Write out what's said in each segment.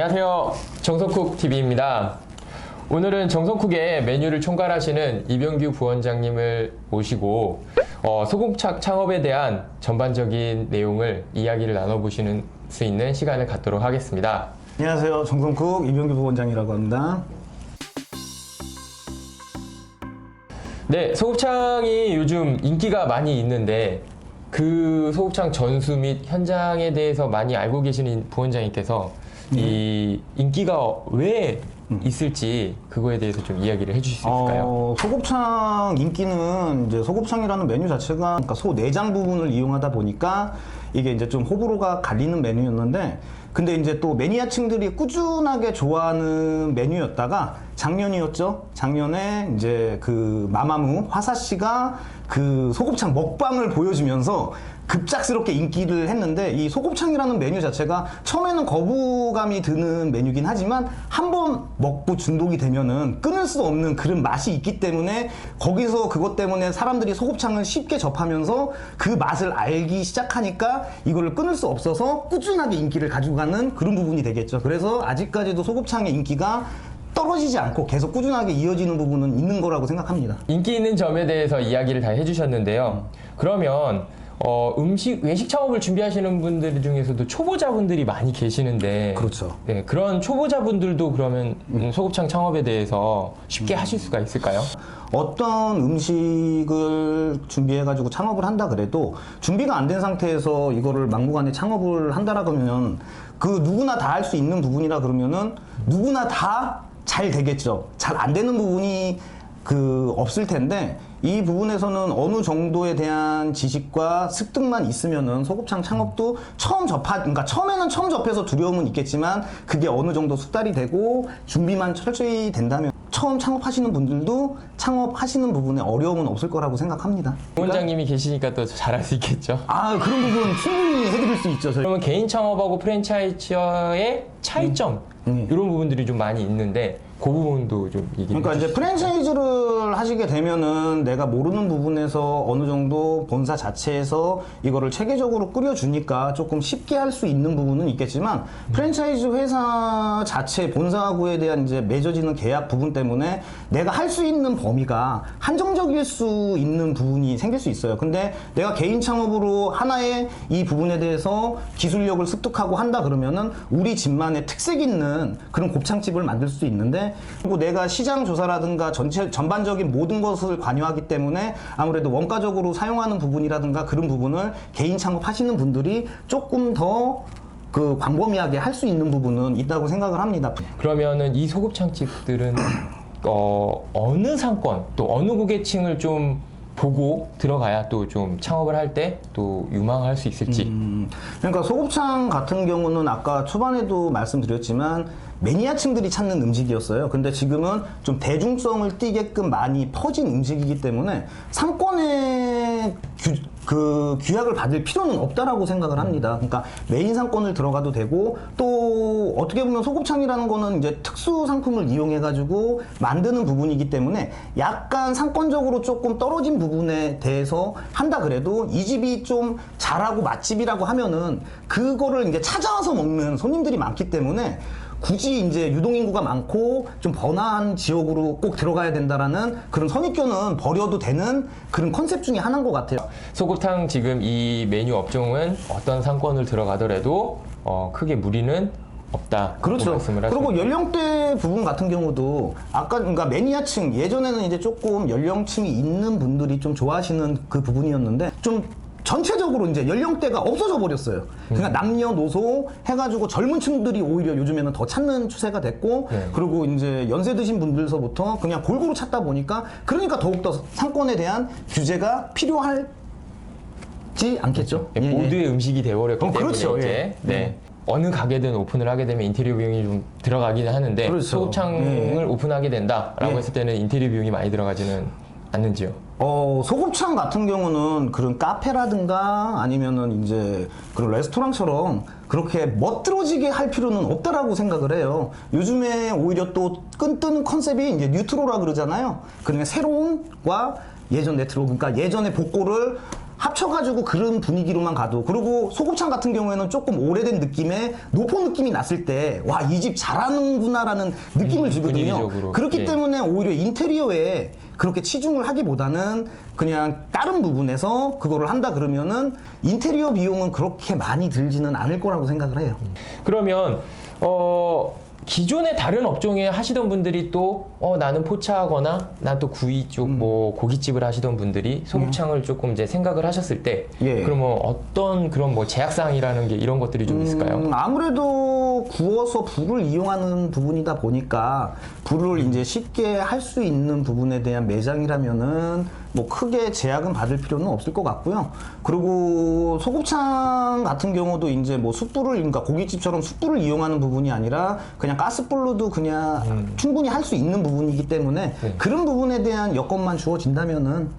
안녕하세요. 정석쿡 TV입니다. 오늘은 정석쿡의 메뉴를 총괄하시는 이병규 부원장님을 모시고 어, 소금착 창업에 대한 전반적인 내용을 이야기를 나눠보시는 수 있는 시간을 갖도록 하겠습니다. 안녕하세요. 정성쿡 이병규 부원장이라고 합니다. 네, 소곱창이 요즘 인기가 많이 있는데 그 소곱창 전수 및 현장에 대해서 많이 알고 계시는 부원장님께서 이 인기가 왜 있을지 그거에 대해서 좀 이야기를 해주실 수 있을까요? 어, 소곱창 인기는 이제 소곱창이라는 메뉴 자체가 그러니까 소 내장 부분을 이용하다 보니까 이게 이제 좀 호불호가 갈리는 메뉴였는데 근데 이제 또 매니아층들이 꾸준하게 좋아하는 메뉴였다가 작년이었죠. 작년에 이제 그 마마무 화사 씨가 그 소곱창 먹방을 보여주면서 급작스럽게 인기를 했는데 이 소곱창이라는 메뉴 자체가 처음에는 거부감이 드는 메뉴긴 하지만 한 번 먹고 중독이 되면은 끊을 수 없는 그런 맛이 있기 때문에 거기서 그것 때문에 사람들이 소곱창을 쉽게 접하면서 그 맛을 알기 시작하니까 이거를 끊을 수 없어서 꾸준하게 인기를 가지고 가는 그런 부분이 되겠죠. 그래서 아직까지도 소곱창의 인기가 떨어지지 않고 계속 꾸준하게 이어지는 부분은 있는 거라고 생각합니다. 인기 있는 점에 대해서 이야기를 다 해주셨는데요. 그러면 어, 음식 외식 창업을 준비하시는 분들 중에서도 초보자분들이 많이 계시는데 그렇죠. 네, 그런 초보자분들도 그러면 음, 소곱창 창업에 대해서 쉽게 하실 수가 있을까요? 어떤 음식을 준비해 가지고 창업을 한다 그래도 준비가 안 된 상태에서 이거를 막무가내 창업을 한다라 그러면 그 누구나 다 할 수 있는 부분이라 그러면은 누구나 다 잘 되겠죠. 잘 안 되는 부분이 그 없을 텐데 이 부분에서는 어느 정도에 대한 지식과 습득만 있으면은 소곱창 창업도 처음 접하 그러니까 처음에는 처음 접해서 두려움은 있겠지만 그게 어느 정도 숙달이 되고 준비만 철저히 된다면 처음 창업하시는 분들도 창업하시는 부분에 어려움은 없을 거라고 생각합니다. 부원장님이 계시니까 또 잘할 수 있겠죠. 아 그런 부분 충분히 해드릴 수 있죠. 저희. 그러면 개인 창업하고 프랜차이즈의 차이점 음. 이런 부분들이 좀 많이 있는데 그 부분도 좀 얘기. 그러니까 이제 프랜차이즈를 하시게 되면은 내가 모르는 부분에서 어느 정도 본사 자체에서 이거를 체계적으로 꾸려주니까 조금 쉽게 할 수 있는 부분은 있겠지만 프랜차이즈 회사 자체 본사하고에 대한 이제 맺어지는 계약 부분 때문에 내가 할 수 있는 범위가 한정적일 수 있는 부분이 생길 수 있어요. 근데 내가 개인 창업으로 하나의 이 부분에 대해서 기술력을 습득하고 한다 그러면은 우리 집만의 특색 있는 그런 곱창집을 만들 수 있는데 그리고 내가 시장 조사라든가 전체 전반적인 모든 것을 관여하기 때문에 아무래도 원가적으로 사용하는 부분이라든가 그런 부분을 개인 창업하시는 분들이 조금 더 그 광범위하게 할 수 있는 부분은 있다고 생각을 합니다. 그러면은 이 소곱창집들은 어, 어느 상권 또 어느 고객층을 좀 보고 들어가야 또 좀 창업을 할 때 또 유망할 수 있을지. 음, 그러니까 소곱창 같은 경우는 아까 초반에도 말씀드렸지만 매니아층들이 찾는 음식이었어요. 근데 지금은 좀 대중성을 띠게끔 많이 퍼진 음식이기 때문에 상권의 규, 그 규약을 받을 필요는 없다라고 생각을 합니다. 그러니까 메인 상권을 들어가도 되고 또 어떻게 보면 소곱창이라는 거는 이제 특수 상품을 이용해 가지고 만드는 부분이기 때문에 약간 상권적으로 조금 떨어진 부분에 대해서 한다 그래도 이 집이 좀 잘하고 맛집이라고 하면은 그거를 이제 찾아와서 먹는 손님들이 많기 때문에 굳이 이제 유동인구가 많고 좀 번화한 지역으로 꼭 들어가야 된다라는 그런 선입견은 버려도 되는 그런 컨셉 중에 하나인 것 같아요. 소곱탕 지금 이 메뉴 업종은 어떤 상권을 들어가더라도 어, 크게 무리는 없다. 그렇죠. 말씀을 하시는 그리고 연령대 부분 같은 경우도 아까 그러니까 매니아층 예전에는 이제 조금 연령층이 있는 분들이 좀 좋아하시는 그 부분이었는데 좀 전체적으로 이제 연령대가 없어져 버렸어요. 그러니까 남녀노소 해가지고 젊은 층들이 오히려 요즘에는 더 찾는 추세가 됐고 네. 그리고 이제 연세 드신 분들서부터 그냥 골고루 찾다 보니까 그러니까 더욱더 상권에 대한 규제가 필요할 지 않겠죠. 예, 예. 모두의 음식이 되어버렸기 어, 때문에 그렇죠. 이제 예. 네. 네. 어느 가게든 오픈을 하게 되면 인테리어 비용이 좀 들어가기는 하는데 그렇죠. 소곱창을 예. 오픈하게 된다라고 예. 했을 때는 인테리어 비용이 많이 들어가지는 않는지요. 어, 소곱창 같은 경우는 그런 카페라든가 아니면은 이제 그런 레스토랑처럼 그렇게 멋들어지게 할 필요는 없다라고 생각을 해요. 요즘에 오히려 또 끈뜨는 컨셉이 이제 뉴트로라 그러잖아요. 그러니까 새로운과 예전 레트로, 그러니까 예전의 복고를 합쳐가지고 그런 분위기로만 가도 그리고 소곱창 같은 경우에는 조금 오래된 느낌의 노포 느낌이 났을 때 와 이 집 잘하는구나라는 느낌을 음, 주거든요. 분위기적으로. 그렇기 예. 때문에 오히려 인테리어에 그렇게 치중을 하기보다는 그냥 다른 부분에서 그거를 한다 그러면은 인테리어 비용은 그렇게 많이 들지는 않을 거라고 생각을 해요. 그러면 어 기존의 다른 업종에 하시던 분들이 또 어, 나는 포차하거나 난 또 구이 쪽 음. 뭐 고깃집을 하시던 분들이 소곱창을 조금 이제 생각을 하셨을 때 예. 그러면 어떤 그런 뭐 제약 사항이라는 게 이런 것들이 좀 있을까요? 음, 아무래도 구워서 불을 이용하는 부분이다 보니까 불을 이제 쉽게 할 수 있는 부분에 대한 매장이라면은 뭐 크게 제약은 받을 필요는 없을 것 같고요. 그리고 소곱창 같은 경우도 이제 뭐 숯불을 그러니까 고깃집처럼 숯불을 이용하는 부분이 아니라 그냥 가스불로도 그냥 충분히 할 수 있는 부분이기 때문에 네. 그런 부분에 대한 여건만 주어진다면은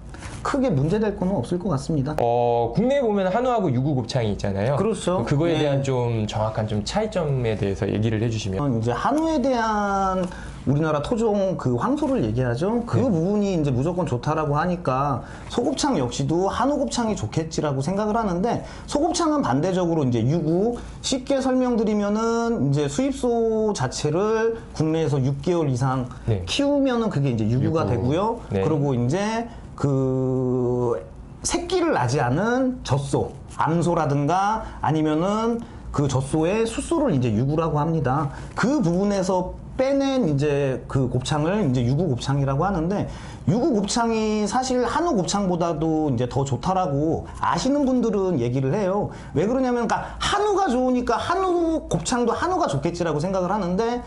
크게 문제될 거는 없을 것 같습니다. 어, 국내에 보면 한우하고 유구 곱창이 있잖아요. 그렇죠. 그거에 네. 대한 좀 정확한 좀 차이점에 대해서 얘기를 해주시면 이제 한우에 대한 우리나라 토종 그 황소를 얘기하죠. 그 부분이 이제 무조건 좋다라고 하니까 소곱창 역시도 한우 곱창이 좋겠지라고 생각을 하는데 소곱창은 반대적으로 이제 유구 쉽게 설명드리면은 이제 수입소 자체를 국내에서 6개월 이상 네. 키우면은 그게 이제 유구가 유구. 되고요. 네. 그리고 이제 그 새끼를 낳지 않은 젖소, 암소라든가 아니면은 그 젖소의 숫소를 이제 유구라고 합니다. 그 부분에서 빼낸 이제 그 곱창을 이제 유구 곱창이라고 하는데 유구 곱창이 사실 한우 곱창보다도 이제 더 좋다라고 아시는 분들은 얘기를 해요. 왜 그러냐면 그러니까 한우가 좋으니까 한우 곱창도 한우가 좋겠지라고 생각을 하는데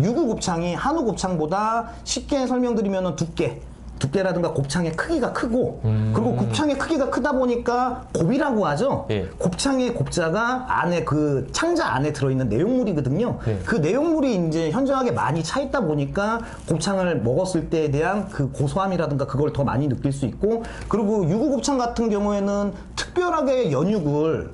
유구 곱창이 한우 곱창보다 쉽게 설명드리면 두께 두께라든가 곱창의 크기가 크고 그리고 곱창의 크기가 크다 보니까 곱이라고 하죠. 예. 곱창의 곱자가 안에 그 창자 안에 들어있는 내용물이거든요. 네. 그 내용물이 이제 현저하게 많이 차 있다 보니까 곱창을 먹었을 때에 대한 그 고소함이라든가 그걸 더 많이 느낄 수 있고 그리고 유구 곱창 같은 경우에는 특별하게 연육을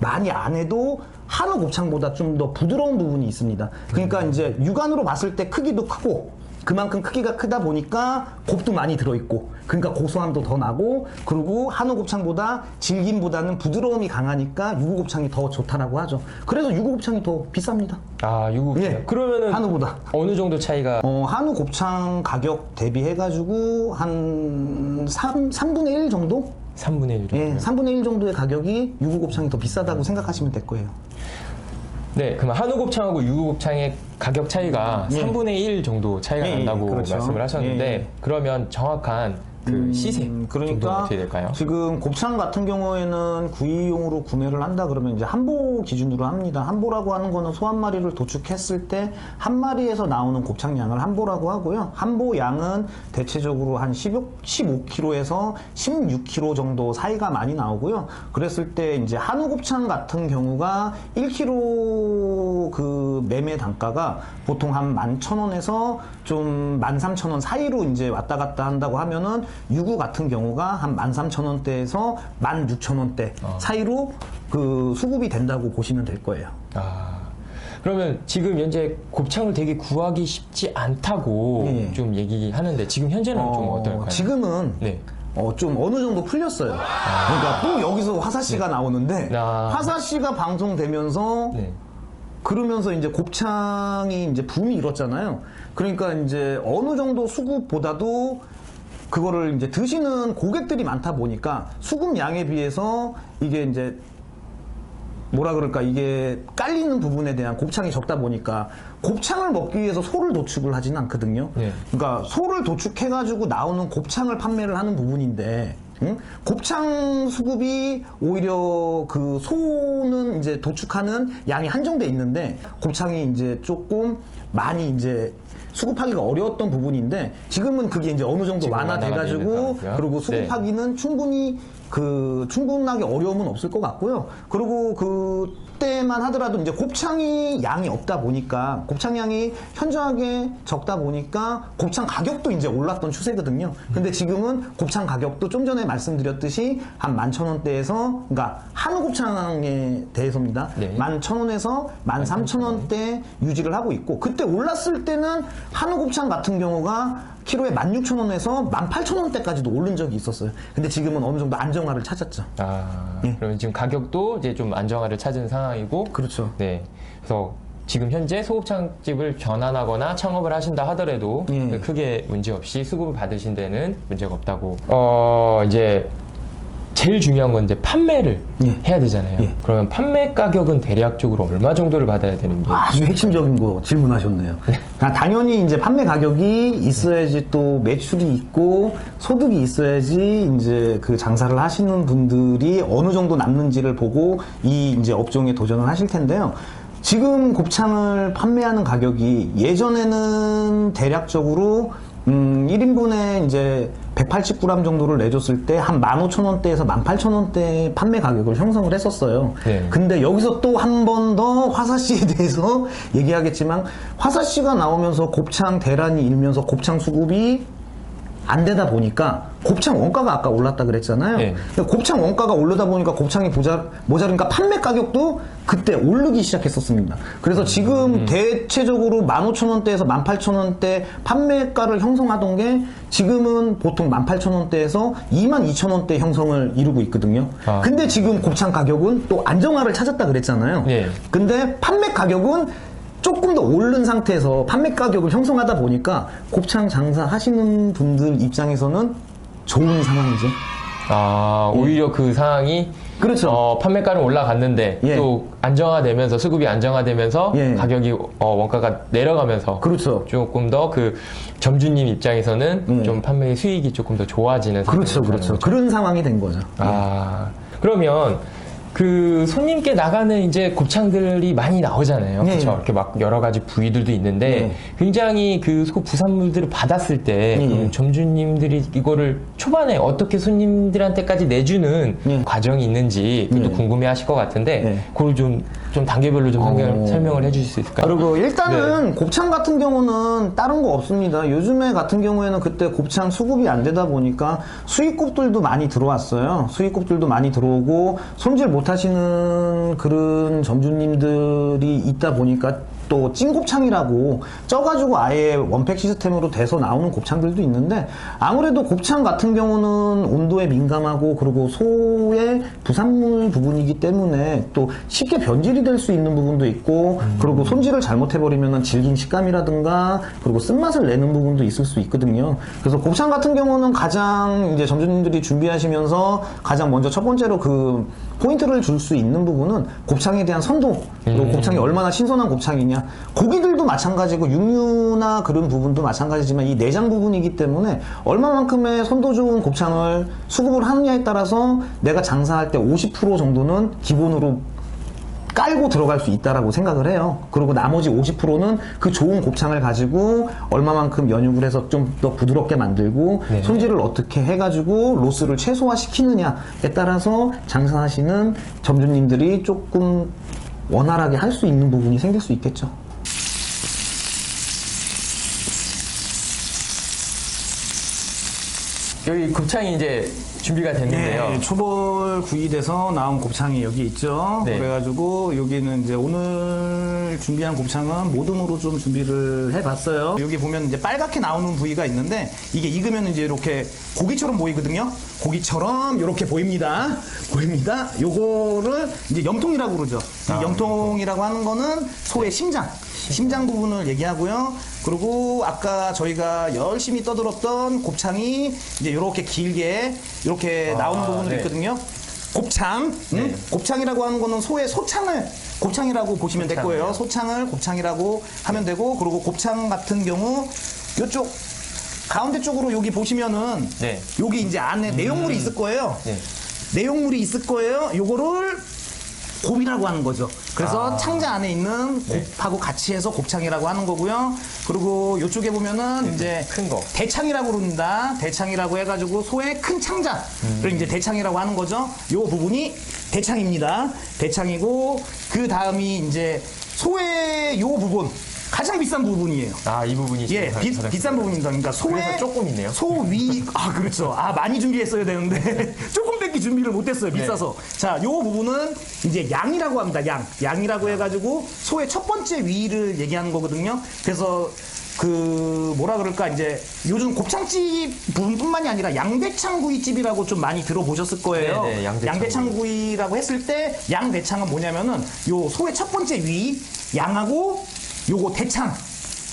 많이 안 해도 한우 곱창보다 좀 더 부드러운 부분이 있습니다. 그러니까 이제 육안으로 봤을 때 크기도 크고 그만큼 크기가 크다 보니까 곱도 많이 들어있고 그러니까 고소함도 더 나고 그리고 한우 곱창보다 질김보다는 부드러움이 강하니까 유구 곱창이 더 좋다라고 하죠. 그래서 유구 곱창이 더 비쌉니다. 아 유구 곱창. 예. 그러면은 한우보다. 어느 정도 차이가 어, 한우 곱창 가격 대비해가지고 한 3, 3분의 1 정도? 3분의 1 정도. 예, 3분의 1 정도의 가격이 유구 곱창이 더 비싸다고 생각하시면 될 거예요. 네, 그러면 한우 곱창하고 유구 곱창의 가격 차이가 예. 3분의 1 정도 차이가 예, 예, 난다고 그렇죠. 말씀을 하셨는데 예, 예. 그러면 정확한 그 시세 음, 정도는 어떻게 될까요? 지금 곱창 같은 경우에는 구이용으로 구매를 한다 그러면 이제 한보 기준으로 합니다. 한보라고 하는 거는 소 한 마리를 도축했을 때 한 마리에서 나오는 곱창 양을 한보라고 하고요. 한보 양은 대체적으로 한 15, 15kg에서 16kg 정도 사이가 많이 나오고요. 그랬을 때 이제 한우 곱창 같은 경우가 1kg 그 매매 단가가 보통 한 11,000원에서 좀 13,000원 사이로 이제 왔다 갔다 한다고 하면은 유구 같은 경우가 한 13,000원대에서 16,000원대 사이로 그 수급이 된다고 보시면 될 거예요. 아, 그러면 지금 현재 곱창을 되게 구하기 쉽지 않다고 예. 좀 얘기하는데 지금 현재는 좀 어, 어떨까요? 지금은 네. 어, 좀 어느 정도 풀렸어요. 그러니까 또 여기서 화사 씨가 나오는데 아. 화사 씨가 방송되면서 네. 그러면서 이제 곱창이 이제 붐이 일었잖아요. 그러니까 이제 어느 정도 수급보다도 그거를 이제 드시는 고객들이 많다 보니까 수급 양에 비해서 이게 이제 뭐라 그럴까 이게 깔리는 부분에 대한 곱창이 적다 보니까 곱창을 먹기 위해서 소를 도축을 하지는 않거든요. 네. 그러니까 소를 도축해 가지고 나오는 곱창을 판매를 하는 부분인데 응? 곱창 수급이 오히려 그 소는 이제 도축하는 양이 한정돼 있는데 곱창이 이제 조금 많이 이제 수급하기가 어려웠던 부분인데 지금은 그게 이제 어느 정도 완화돼가지고. 그리고 네. 수급하기는 충분히 그 충분하게 어려움은 없을 것 같고요. 그리고 그 때만 하더라도 이제 곱창이 양이 없다 보니까 곱창 양이 현저하게 적다 보니까 곱창 가격도 이제 올랐던 추세거든요. 근데 지금은 곱창 가격도 좀 전에 말씀드렸듯이 한 11,000원대에서 그러니까 한우 곱창에 대해서입니다. 네. 11,000원에서 13,000원대 유지를 하고 있고 그때 올랐을 때는 한우 곱창 같은 경우가 키로에 16,000원에서 18,000원대까지도 오른 적이 있었어요. 근데 지금은 어느 정도 안정화를 찾았죠. 아, 예. 그러면 지금 가격도 이제 좀 안정화를 찾은 상황이고, 그렇죠. 네. 그래서 지금 현재 소곱창집을 전환하거나 창업을 하신다 하더라도 예. 크게 문제 없이 수급을 받으신 데는 문제가 없다고. 어, 이제 제일 중요한 건 이제 판매를 예. 해야 되잖아요. 예. 그러면 판매 가격은 대략적으로 얼마 정도를 받아야 되는지. 아주 핵심적인 거 질문하셨네요. 아, 당연히 이제 판매 가격이 있어야지 또 매출이 있고 소득이 있어야지 이제 그 장사를 하시는 분들이 어느 정도 남는지를 보고 이 이제 업종에 도전을 하실 텐데요. 지금 곱창을 판매하는 가격이 예전에는 대략적으로 음, 1인분에 이제 180g 정도를 내줬을 때 한 15,000원대에서 18,000원대 판매 가격을 형성을 했었어요. 네. 근데 여기서 또 한 번 더 화사 씨에 대해서 얘기하겠지만 화사 씨가 나오면서 곱창 대란이 일면서 곱창 수급이 안 되다 보니까 곱창 원가가 아까 올랐다 그랬잖아요. 네. 근데 곱창 원가가 오르다 보니까 곱창이 모자, 모자르니까 판매 가격도 그때 오르기 시작했었습니다. 그래서 지금 대체적으로 15,000원대에서 18,000원대 판매가를 형성하던 게 지금은 보통 18,000원대에서 22,000원대 형성을 이루고 있거든요. 아. 근데 지금 곱창 가격은 또 안정화를 찾았다 그랬잖아요. 네. 근데 판매 가격은 조금 더 오른 상태에서 판매 가격을 형성하다 보니까 곱창 장사 하시는 분들 입장에서는 좋은 상황이죠. 아, 오히려 그 상황이 그렇죠. 어, 판매가는 올라갔는데 예. 또 안정화되면서 수급이 안정화되면서 예. 가격이 어, 원가가 내려가면서 그렇죠. 조금 더 그 점주님 입장에서는 예. 좀 판매 수익이 조금 더 좋아지는 그렇죠, 상황이 그렇죠. 거죠. 그런 상황이 된 거죠. 아 그러면 그 손님께 나가는 이제 곱창들이 많이 나오잖아요. 예, 그렇죠. 예. 이렇게 막 여러 가지 부위들도 있는데 예. 굉장히 그 부산물들을 받았을 때 예, 그럼 예. 점주님들이 이거를 초반에 어떻게 손님들한테까지 내주는 예. 과정이 있는지 그것도 예. 궁금해하실 것 같은데 예. 그걸 좀, 좀 단계별로 좀 설명, 어. 설명 을 해주실 수 있을까요? 그리고 일단은 네. 곱창 같은 경우는 다른 거 없습니다. 요즘에 같은 경우에는 그때 곱창 수급이 안 되다 보니까 수입국들도 많이 들어왔어요. 수입국들도 많이 들어오고 손질 못 하시는 그런 점주님들이 있다 보니까 또 찐곱창이라고 쪄가지고 아예 원팩 시스템으로 돼서 나오는 곱창들도 있는데 아무래도 곱창 같은 경우는 온도에 민감하고 그리고 소의 부산물 부분이기 때문에 또 쉽게 변질이 될 수 있는 부분도 있고 그리고 손질을 잘못해버리면 질긴 식감이라든가 그리고 쓴맛을 내는 부분도 있을 수 있거든요. 그래서 곱창 같은 경우는 가장 이제 점주님들이 준비하시면서 가장 먼저 첫 번째로 그 포인트를 줄 수 있는 부분은 곱창에 대한 선도. 그리고 곱창이 얼마나 신선한 곱창이냐. 고기들도 마찬가지고 육류나 그런 부분도 마찬가지지만 이 내장 부분이기 때문에 얼마만큼의 선도 좋은 곱창을 수급을 하느냐에 따라서 내가 장사할 때 50% 정도는 기본으로 깔고 들어갈 수 있다라고 생각을 해요. 그리고 나머지 50%는 그 좋은 곱창을 가지고 얼마만큼 연육을 해서 좀 더 부드럽게 만들고 네. 손질을 어떻게 해가지고 로스를 최소화시키느냐에 따라서 장사하시는 점주님들이 조금 원활하게 할 수 있는 부분이 생길 수 있겠죠. 여기 곱창이 이제 준비가 됐는데요. 네, 초벌 구이돼서 나온 곱창이 여기 있죠. 네. 그래가지고 여기는 이제 오늘 준비한 곱창은 모듬으로 좀 준비를 해봤어요. 여기 보면 이제 빨갛게 나오는 부위가 있는데 이게 익으면 이제 이렇게 고기처럼 보이거든요. 고기처럼 이렇게 보입니다. 보입니다. 요거를 이제 염통이라고 그러죠. 이 아, 염통이라고 하는 거는 소의 심장. 심장 부분을 얘기하고요. 그리고 아까 저희가 열심히 떠들었던 곱창이 이제 이렇게 길게 이렇게 아, 나오는 부분이 네. 있거든요. 곱창, 음? 네. 곱창이라고 하는 거는 소의 소창을 곱창이라고 보시면 될 거예요. 소창을 곱창이라고 하면 되고 그리고 곱창 같은 경우 이쪽 가운데 쪽으로 여기 보시면은 네. 여기 이제 안에 내용물이 있을 거예요. 네. 내용물이 있을 거예요. 요거를 곱이라고 하는 거죠. 그래서 아. 창자 안에 있는 네. 곱하고 같이 해서 곱창이라고 하는 거고요. 그리고 이쪽에 보면은 이제 네, 큰 거. 대창이라고 부릅니다. 대창이라고 해가지고 소의 큰 창자를 음. 이제 대창이라고 하는 거죠. 요 부분이 대창입니다. 대창이고 그 다음이 이제 소의 요 부분 가장 비싼 부분이에요. 아, 이 부분이 예, 비, 비싼 부분입니다. 그러니까 소의 그래서 조금 있네요. 소 위, 아 그렇죠. 아 많이 준비했어야 되는데 조금 밖에 준비를 못했어요. 네. 비싸서. 자, 요 부분은 이제 양이라고 합니다. 양, 양이라고 해가지고 소의 첫 번째 위를 얘기하는 거거든요. 그래서 그 뭐라 그럴까 이제 요즘 곱창집 분뿐만이 아니라 양대창 구이집이라고 좀 많이 들어보셨을 거예요. 네, 네, 양대창 구이라고 했을 때 양대창은 뭐냐면은 요 소의 첫 번째 위 양하고 요거 대창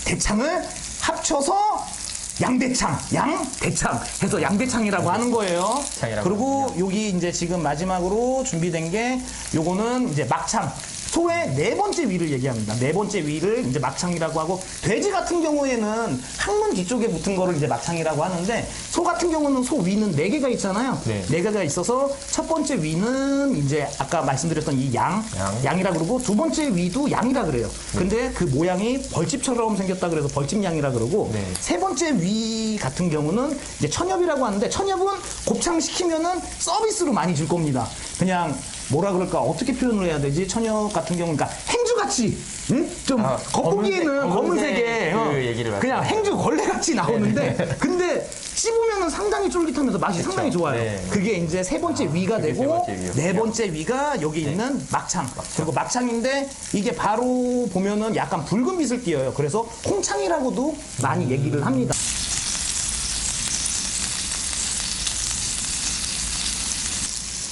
대창을 합쳐서 양대창, 양대창 해서 양대창이라고 하는 거예요. 그리고 여기 이제 지금 마지막으로 준비된 게 요거는 이제 막창. 소의 네 번째 위를 얘기합니다. 네 번째 위를 이제 막창이라고 하고 돼지 같은 경우에는 항문 뒤쪽에 붙은 거를 이제 막창이라고 하는데 소 같은 경우는 소 위는 네 개가 있잖아요. 네. 네 개가 있어서 첫 번째 위는 이제 아까 말씀드렸던 이 양, 양. 양이라 그러고 두 번째 위도 양이라 그래요. 근데 그 모양이 벌집처럼 생겼다 그래서 벌집양이라 그러고 네. 세 번째 위 같은 경우는 이제 천엽이라고 하는데 천엽은 곱창 시키면은 서비스로 많이 줄 겁니다. 그냥 뭐라 그럴까 어떻게 표현을 해야 되지? 천엽 같은 경우는 그러니까 행주같이 응? 좀 아, 겉보기에는 검은색, 검은색에 검은색 어, 그 얘기를 그냥 행주 걸레같이 나오는데 근데 씹으면은 상당히 쫄깃하면서 맛이 상당히 좋아요. 네. 그게 이제 세 번째 위가 그게 세 되고 번째. 네 번째 위가 여기 있는 막창. 그리고 막창인데 이게 바로 보면은 약간 붉은 빛을 띄어요. 그래서 콩창이라고도 많이 얘기를 합니다.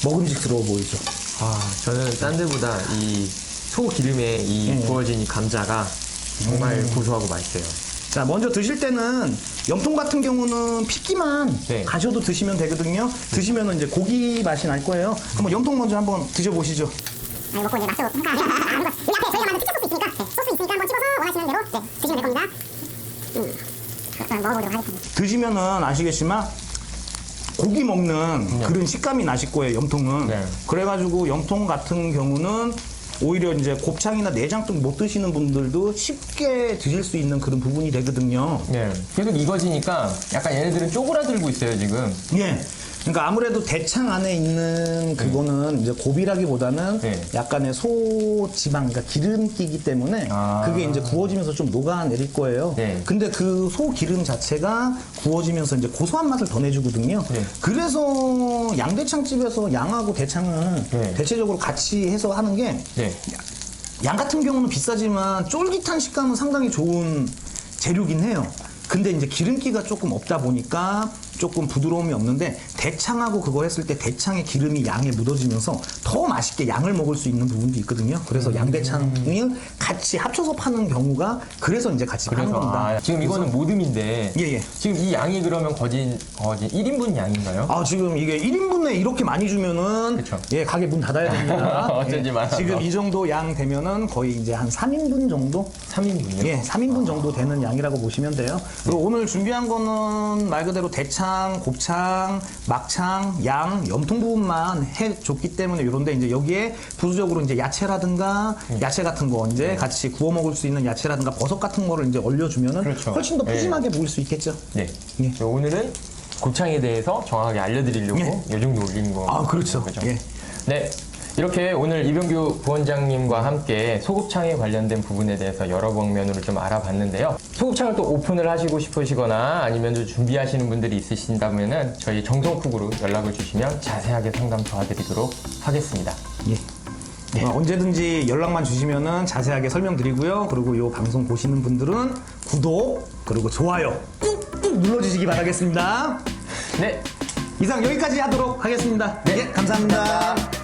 먹음직스러워 보이죠? 아, 저는 딴 데보다 이 소 기름에 이 네. 구워진 이 감자가 정말 음. 고소하고 맛있어요. 자, 먼저 드실 때는 염통 같은 경우는 핏기만 네. 가셔도 드시면 되거든요. 드시면은 이제 고기 맛이 날 거예요. 한번 염통 먼저 한번 드셔보시죠. 아니 먹고 이제 맛도 평가 여기 앞에 저희가 만든 특별 소스 있으니까 네, 소스 있으니까 한번 찍어서 원하시는 대로 네, 드시면 될 겁니다 음, 그럼 먹어보도록 하겠습니다 드시면은 아시겠지만 고기 먹는 그런 식감이 나실 거예요 염통은 네. 그래가지고 염통 같은 경우는 오히려 이제 곱창이나 내장 쪽못 드시는 분들도 쉽게 드실 수 있는 그런 부분이 되거든요 네. 계속 익어지니까 약간 얘네들은 쪼그라들고 있어요, 지금. 예. 그러니까 아무래도 대창 안에 있는 그거는 이제 고비라기보다는 네. 약간의 소 지방, 그러니까 기름기이기 때문에 아. 그게 이제 구워지면서 좀 녹아내릴 거예요. 네. 근데 그 소 기름 자체가 구워지면서 이제 고소한 맛을 더 내주거든요. 네. 그래서 양대창 집에서 양하고 대창은 네. 대체적으로 같이 해서 하는 게 네. 양 같은 경우는 비싸지만 쫄깃한 식감은 상당히 좋은 재료긴 해요. 근데 이제 기름기가 조금 없다 보니까 조금 부드러움이 없는데 대창하고 그거 했을 때 대창의 기름이 양에 묻어지면서 더 맛있게 양을 먹을 수 있는 부분도 있거든요. 그래서 음. 양대창을 같이 합쳐서 파는 경우가 그래서 이제 같이 파는 겁니다. 아, 지금 이거는 모듬인데 예, 예. 지금 이 양이 그러면 거진 거진 1인분 양인가요? 아 지금 이게 1인분에 이렇게 많이 주면은 그쵸. 예 가게 문 닫아야 됩니다. 어쩐지 예, 많아서. 지금 이 정도 양 되면은 거의 이제 한 3인분 정도 3인분이요? 예, 3인분 정도 되는 양이라고 보시면 돼요. 그리고 오늘 준비한 거는 말 그대로 대창, 곱창, 막창, 양, 염통 부분만 해줬기 때문에 이런데 이제 여기에 부수적으로 이제 야채라든가 야채 같은 거 이제 같이 구워 먹을 수 있는 야채라든가 버섯 같은 거를 이제 얼려주면은 그렇죠. 훨씬 더 예. 푸짐하게 보일 수 있겠죠. 네. 예. 그래서 오늘은 곱창에 대해서 정확하게 알려드리려고 예. 이 정도 올린 거. 아, 그렇죠. 예. 네. 이렇게 오늘 이병규 부원장님과 함께 소곱창에 관련된 부분에 대해서 여러 방면으로 좀 알아봤는데요. 소곱창을 또 오픈을 하시고 싶으시거나 아니면 좀 준비하시는 분들이 있으신다면은 저희 정성쿡으로 연락을 주시면 자세하게 상담 도와드리도록 하겠습니다. 예. 어, 언제든지 연락만 주시면은 자세하게 설명드리고요. 그리고 이 방송 보시는 분들은 구독 그리고 좋아요 꾹꾹 눌러주시기 바라겠습니다. 네. 이상 여기까지 하도록 하겠습니다. 네. 예, 감사합니다.